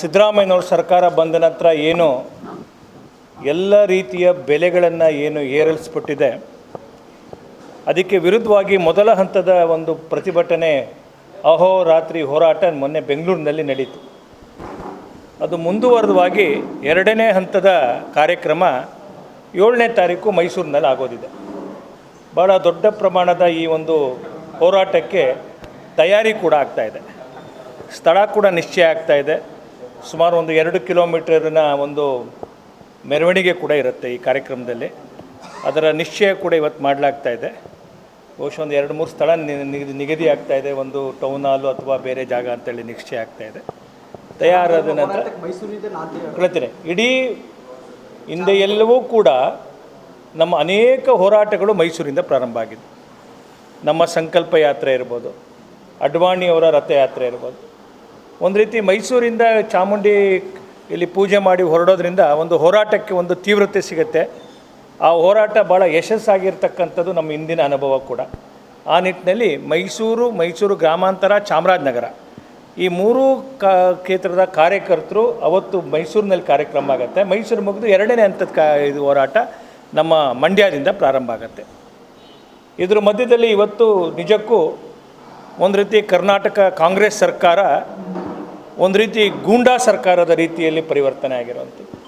ಸಿದ್ದರಾಮಯ್ಯನವ್ರ ಸರ್ಕಾರ ಬಂದ ನಂತರ ಏನು ಎಲ್ಲ ರೀತಿಯ ಬೆಲೆಗಳನ್ನು ಏನು ಏರಿಸ್ಬಿಟ್ಟಿದೆ ಅದಕ್ಕೆ ವಿರುದ್ಧವಾಗಿ ಮೊದಲ ಹಂತದ ಒಂದು ಪ್ರತಿಭಟನೆ ಅಹೋರಾತ್ರಿ ಹೋರಾಟ ಮೊನ್ನೆ ಬೆಂಗಳೂರಿನಲ್ಲಿ ನಡೀತು. ಅದು ಮುಂದುವರೆದವಾಗಿ ಎರಡನೇ ಹಂತದ ಕಾರ್ಯಕ್ರಮ ಏಳನೇ ತಾರೀಕು ಮೈಸೂರಿನಲ್ಲಿ ಆಗೋದಿದೆ. ಭಾಳ ದೊಡ್ಡ ಪ್ರಮಾಣದ ಈ ಒಂದು ಹೋರಾಟಕ್ಕೆ ತಯಾರಿ ಕೂಡ ಆಗ್ತಾ ಇದೆ. ಸ್ಥಳ ಕೂಡ ನಿಶ್ಚಯ ಆಗ್ತಾ ಇದೆ. ಸುಮಾರು ಒಂದು ಎರಡು ಕಿಲೋಮೀಟರ್ನ ಒಂದು ಮೆರವಣಿಗೆ ಕೂಡ ಇರುತ್ತೆ ಈ ಕಾರ್ಯಕ್ರಮದಲ್ಲಿ. ಅದರ ನಿಶ್ಚಯ ಕೂಡ ಇವತ್ತು ಮಾಡಲಾಗ್ತಾ ಇದೆ. ಬಹುಶಃ ಒಂದು ಎರಡು ಮೂರು ಸ್ಥಳ ನಿಗದಿ ಆಗ್ತಾ ಇದೆ. ಒಂದು ಟೌನ್ ಹಾಲು ಅಥವಾ ಬೇರೆ ಜಾಗ ಅಂತೇಳಿ ನಿಶ್ಚಯ ಆಗ್ತಾ ಇದೆ. ತಯಾರಾದ ನಂತರ ಹೇಳ್ತೇನೆ ಇಡೀ ಹಿಂದೆ ಎಲ್ಲವೂ ಕೂಡ ನಮ್ಮ ಅನೇಕ ಹೋರಾಟಗಳು ಮೈಸೂರಿಂದ ಪ್ರಾರಂಭ ಆಗಿದೆ ನಮ್ಮ ಸಂಕಲ್ಪ ಯಾತ್ರೆ ಇರ್ಬೋದು, ಅಡ್ವಾಣಿಯವರ ರಥಯಾತ್ರೆ ಇರ್ಬೋದು ಒಂದು ರೀತಿ ಮೈಸೂರಿಂದ ಚಾಮುಂಡಿ ಇಲ್ಲಿ ಪೂಜೆ ಮಾಡಿ ಹೊರಡೋದ್ರಿಂದ ಒಂದು ಹೋರಾಟಕ್ಕೆ ಒಂದು ತೀವ್ರತೆ ಸಿಗುತ್ತೆ. ಆ ಹೋರಾಟ ಭಾಳ ಯಶಸ್ಸಾಗಿರ್ತಕ್ಕಂಥದ್ದು ನಮ್ಮ ಹಿಂದಿನ ಅನುಭವ ಕೂಡ. ಆ ನಿಟ್ಟಿನಲ್ಲಿ ಮೈಸೂರು ಮೈಸೂರು ಗ್ರಾಮಾಂತರ, ಚಾಮರಾಜನಗರ. ಈ ಮೂರು ಕ, ಕ್ಷೇತ್ರದ ಕಾರ್ಯಕರ್ತರು ಅವತ್ತು ಮೈಸೂರಿನಲ್ಲಿ ಕಾರ್ಯಕ್ರಮ ಆಗುತ್ತೆ. ಮೈಸೂರು ಮುಗಿದು ಎರಡನೇ ಹಂತದ ಕಾ, ಇದು ಹೋರಾಟ ನಮ್ಮ ಮಂಡ್ಯದಿಂದ ಪ್ರಾರಂಭ ಆಗುತ್ತೆ. ಇದ್ರ ಮಧ್ಯದಲ್ಲಿ ಇವತ್ತು ನಿಜಕ್ಕೂ ಒಂದು ರೀತಿ ಕರ್ನಾಟಕ ಕಾಂಗ್ರೆಸ್ ಸರ್ಕಾರ ಒಂದು ರೀತಿ ಗೂಂಡಾ ಸರ್ಕಾರದ ರೀತಿಯಲ್ಲಿ ಪರಿವರ್ತನೆ ಆಗಿರುವಂಥದ್ದು.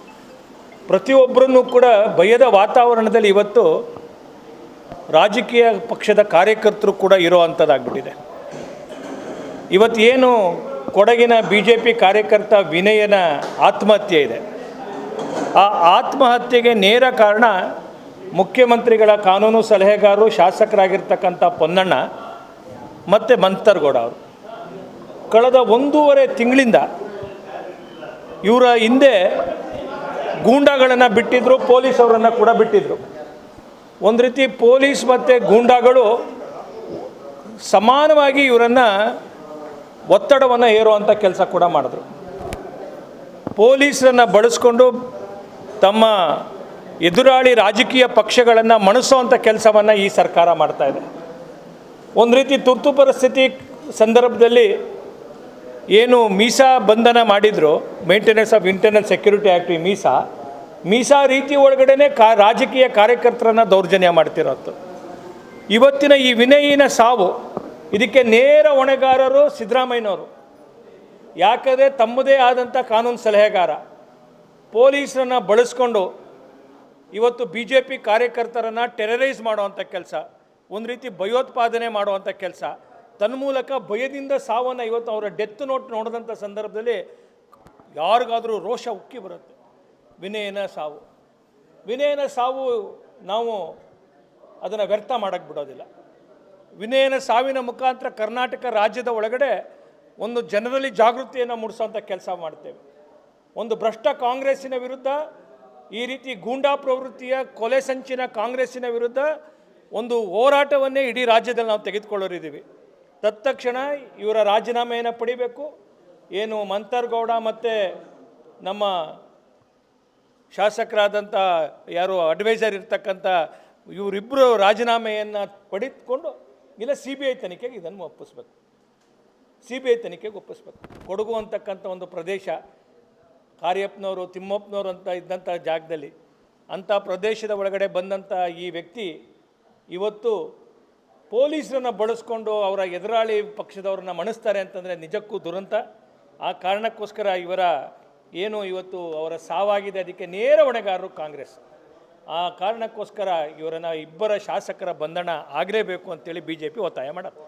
ಪ್ರತಿಯೊಬ್ಬರನ್ನು ಕೂಡ ಭಯದ ವಾತಾವರಣದಲ್ಲಿ ಇವತ್ತು ರಾಜಕೀಯ ಪಕ್ಷದ ಕಾರ್ಯಕರ್ತರು ಕೂಡ ಇರೋ ಅಂಥದ್ದಾಗ್ಬಿಟ್ಟಿದೆ. ಏನು ಕೊಡಗಿನ ಬಿ ಜೆ ಪಿ ಕಾರ್ಯಕರ್ತ ವಿನಯನ ಆತ್ಮಹತ್ಯೆ ಇದೆ. ಆ ಆತ್ಮಹತ್ಯೆಗೆ ನೇರ ಕಾರಣ ಮುಖ್ಯಮಂತ್ರಿಗಳ ಕಾನೂನು ಸಲಹೆಗಾರರು, ಶಾಸಕರಾಗಿರ್ತಕ್ಕಂಥ ಪೊನ್ನಣ್ಣ ಮತ್ತು ಮಂತರ್ಗೌಡ ಅವರು. ಕಳೆದ ಒಂದೂವರೆ ತಿಂಗಳಿಂದ ಇವರ ಹಿಂದೆ ಗೂಂಡಾಗಳನ್ನು ಬಿಟ್ಟಿದ್ರು, ಪೊಲೀಸ್ ಅವರನ್ನು ಕೂಡ ಬಿಟ್ಟಿದ್ರು. ಒಂದು ರೀತಿ ಪೊಲೀಸ್ ಮತ್ತು ಗೂಂಡಾಗಳು ಸಮಾನವಾಗಿ ಇವರನ್ನು ಒತ್ತಡವನ್ನು ಹೇರುವಂಥ ಕೆಲಸ ಕೂಡ ಮಾಡಿದ್ರು. ಪೊಲೀಸರನ್ನು ಬಳಸ್ಕೊಂಡು ತಮ್ಮ ಎದುರಾಳಿ ರಾಜಕೀಯ ಪಕ್ಷಗಳನ್ನು ಮಣಿಸೋವಂಥ ಕೆಲಸವನ್ನು ಈ ಸರ್ಕಾರ ಮಾಡ್ತಾ ಇದೆ. ಒಂದು ರೀತಿ ತುರ್ತು ಪರಿಸ್ಥಿತಿ ಸಂದರ್ಭದಲ್ಲಿ ಏನು ಮೀಸಾ ಬಂಧನ ಮಾಡಿದ್ರು maintenance of internal security act ಈ ಮೀಸಾ ಮೀಸಾ ರೀತಿ ಒಳಗಡೆ ಕಾ, ರಾಜಕೀಯ ಕಾರ್ಯಕರ್ತರನ್ನು ದೌರ್ಜನ್ಯ ಮಾಡ್ತಿರೋದು. ಇವತ್ತಿನ ಈ ವಿನಯಿನ ಸಾವು, ಇದಕ್ಕೆ ನೇರ ಹೊಣೆಗಾರರು ಸಿದ್ದರಾಮಯ್ಯನವರು. ಯಾಕಂದರೆ ತಮ್ಮದೇ ಆದಂಥ ಕಾನೂನು ಸಲಹೆಗಾರ. ಪೊಲೀಸರನ್ನು ಬಳಸ್ಕೊಂಡು ಇವತ್ತು ಬಿ ಜೆ ಪಿ ಕಾರ್ಯಕರ್ತರನ್ನು ಟೆರರೈಸ್ ಮಾಡುವಂಥ ಕೆಲಸ, ಒಂದು ರೀತಿ ಭಯೋತ್ಪಾದನೆ ಮಾಡುವಂಥ ಕೆಲಸ ತನ್ಮೂಲಕ ಭಯದಿಂದ ಸಾವನ್ನು ಇವತ್ತು ಅವರ ಡೆತ್ ನೋಟ್ ನೋಡಿದಂಥ ಸಂದರ್ಭದಲ್ಲಿ ಯಾರಿಗಾದರೂ ರೋಷ ಉಕ್ಕಿ ಬರುತ್ತೆ. ವಿನಯನ ಸಾವು. ವಿನಯನ ಸಾವು ನಾವು ಅದನ್ನು ವ್ಯರ್ಥ ಮಾಡೋಕ್ಕೆ ಬಿಡೋದಿಲ್ಲ. ವಿನಯನ ಸಾವಿನ ಮುಖಾಂತರ ಕರ್ನಾಟಕ ರಾಜ್ಯದ ಒಳಗಡೆ ಒಂದು ಜನರಲ್ಲಿ ಜಾಗೃತಿಯನ್ನು ಮೂಡಿಸೋಂಥ ಕೆಲಸ ಮಾಡ್ತೇವೆ. ಒಂದು ಭ್ರಷ್ಟ ಕಾಂಗ್ರೆಸ್ಸಿನ ವಿರುದ್ಧ ಈ ರೀತಿ ಗೂಂಡಾ ಪ್ರವೃತ್ತಿಯ ಕೊಲೆ ಸಂಚಿನ ಕಾಂಗ್ರೆಸ್ಸಿನ ವಿರುದ್ಧ ಒಂದು ಹೋರಾಟವನ್ನೇ ಇಡೀ ರಾಜ್ಯದಲ್ಲಿ ನಾವು ತೆಗೆದುಕೊಳ್ಳೋರಿದ್ದೀವಿ. ತತ್ಕ್ಷಣ ಇವರ ರಾಜೀನಾಮೆಯನ್ನು ಪಡಿಬೇಕು. ಏನು ಮಂತರ್ಗೌಡ ಮತ್ತು ನಮ್ಮ ಶಾಸಕರಾದಂಥ ಯಾರು ಅಡ್ವೈಸರ್ ಇರ್ತಕ್ಕಂಥ ಇವರಿಬ್ಬರು ರಾಜೀನಾಮೆಯನ್ನು ಪಡೆದುಕೊಂಡು ಇಲ್ಲ ಸಿ ಬಿ ಐ ತನಿಖೆಗೆ ಇದನ್ನು ಒಪ್ಪಿಸ್ಬೇಕು. ಸಿ ಬಿ ಐ ತನಿಖೆಗೆ ಒಪ್ಪಿಸ್ಬೇಕು. ಕೊಡಗು ಅಂತಕ್ಕಂಥ ಒಂದು ಪ್ರದೇಶ ಕಾರ್ಯಪ್ಪನವರು ತಿಮ್ಮಪ್ಪನವರು ಅಂತ ಇದ್ದಂಥ ಜಾಗದಲ್ಲಿ, ಅಂಥ ಪ್ರದೇಶದ ಒಳಗಡೆ ಬಂದಂಥ ಈ ವ್ಯಕ್ತಿ ಇವತ್ತು ಪೊಲೀಸರನ್ನು ಬಳಸ್ಕೊಂಡು ಅವರ ಎದುರಾಳಿ ಪಕ್ಷದವ್ರನ್ನ ಮಣಿಸ್ತಾರೆ ಅಂತಂದರೆ ನಿಜಕ್ಕೂ ದುರಂತ. ಆ ಕಾರಣಕ್ಕೋಸ್ಕರ ಇವರ ಏನು ಇವತ್ತು ಅವರ ಸಾವಾಗಿದೆ ಅದಕ್ಕೆ ನೇರ ಹೊಣೆಗಾರರು ಕಾಂಗ್ರೆಸ್. ಆ ಕಾರಣಕ್ಕೋಸ್ಕರ ಇವರನ್ನು ಇಬ್ಬರ ಶಾಸಕರ ಬಂಧನ ಆಗಲೇಬೇಕು ಅಂತೇಳಿ ಬಿ ಜೆ ಪಿ ಒತ್ತಾಯ ಮಾಡುತ್ತೆ.